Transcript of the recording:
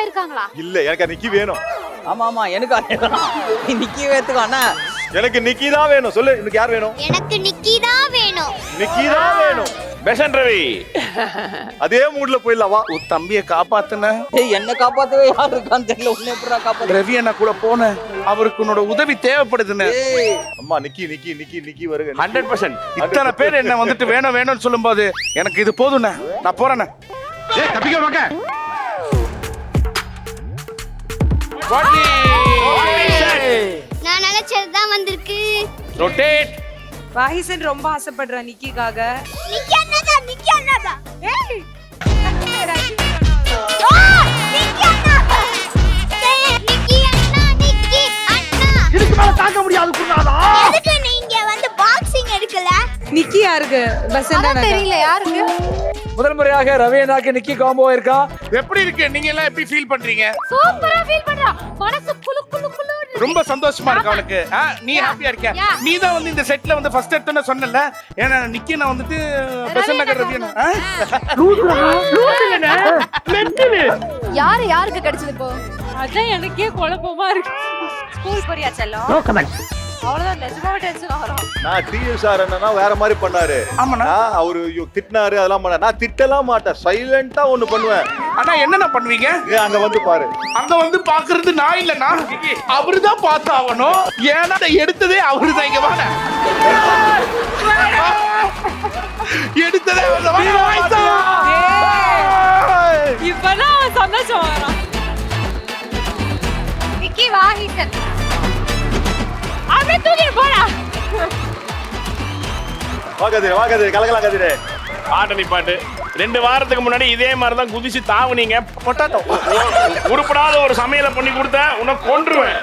ஆயிருக்காங்களா இல்ல எனக்கு நிக்கி வேணும். ஆமா ஆமா எனக்கு அதேதான் நீ நிக்கி வேத்துக்கோ அண்ணா. எனக்கு நிக்கி தான் வேணும். சொல்லு எனக்கு யார் வேணும்? எனக்கு நிக்கி தான் வேணும். நிக்கி தான் வேணும். பெசன் ரவி. அதே மூட்ல போயிடலாம். வா உன் தம்பியை காப்பாத்துன. ஏய் என்ன காப்பாத்தவே யார் இருக்கான்னு தெரியல. உன்னை எப்படா காப்பாத்து ரவி அண்ணா கூட போன அவருக்கு உன்னோட உதவி தேவைப்படுதுன்னு. அம்மா நிக்கி நிக்கி நிக்கி நிக்கி வருக ஹண்ட்ரட் பர்சன்ட் இத்தனை பேர் என்ன வந்துட்டு வேணும் வேணும்னு சொல்லும்போது எனக்கு இது போதுண்ணே நான் போறேண்ணே. ஏய் தப்பிக்க மாக்க நான் நினைச்சது தான் வந்திருக்கு. ரொட்டேட் வாஹிசன் ரொம்ப ஆசைப்படுறா நிக்கிக்காக. நிக்கி அண்ணாதா நிக்கி அண்ணாதா ஏய்! யாருக்கு பசந்தா தெரியல யாருக்கு? முதல் முறையாக ரவி அண்ணாக்கு நிக்கி காம்போ இருக்கா எப்படி இருக்கு? நீங்க எல்லாம் எப்படி ஃபீல் பண்றீங்க? சூப்பரா ஃபீல் பண்றா. மனசு குளு குளு குளு ரொம்ப சந்தோஷமா இருக்கு அவனுக்கு ஆ, நீ ஹாப்பியா Yeah. நீ தான் வந்து இந்த செட்ல வந்து ஃபர்ஸ்ட் எடுத்தோன்னு சொன்னல ஏன்னா நிக்கி நான் வந்துட்டு பெசன் நகர்? யாரு யாருக்கு கிடைச்சது இப்போ? அதான் எனக்கே குழப்பமா இருக்கு. ஸ்கூல் போறியா செல்லம்? அவ்வளவுதான் நிஜமாவே டென்ஷன் ஆகிறோம் நான் டிஎஸ் சார் என்னன்னா வேற மாதிரி பண்ணாரு. ஆமாண்ணா. நான் அவரு ஐயோ, திட்டினாரு அதெல்லாம் பண்ண நான் திட்டலாம் மாட்டேன். சைலண்டா ஒண்ணு பண்ணுவேன். அண்ணா என்னண்ணா பண்ணுவீங்க? அங்க வந்து பாரு. அங்க வந்து பாக்குறது நான் இல்லண்ணா. அவருதான் பார்த்து ஆகணும் ஏன்னா அதை எடுத்ததே அவருதான் இங்க வாங்க. வாக்காதீரே வாக்காதீரே கலக்கலாம் கதிரே. பாட்டு நீ பாட்டு. ரெண்டு வாரத்துக்கு முன்னாடி இதே மாதிரி தான் குதிச்சு தாவுனீங்க. பொட்டாட்டோ உருப்படாத ஒரு சமையலை பண்ணி கொடுத்தேன். உன்னை கொன்றுவேன்.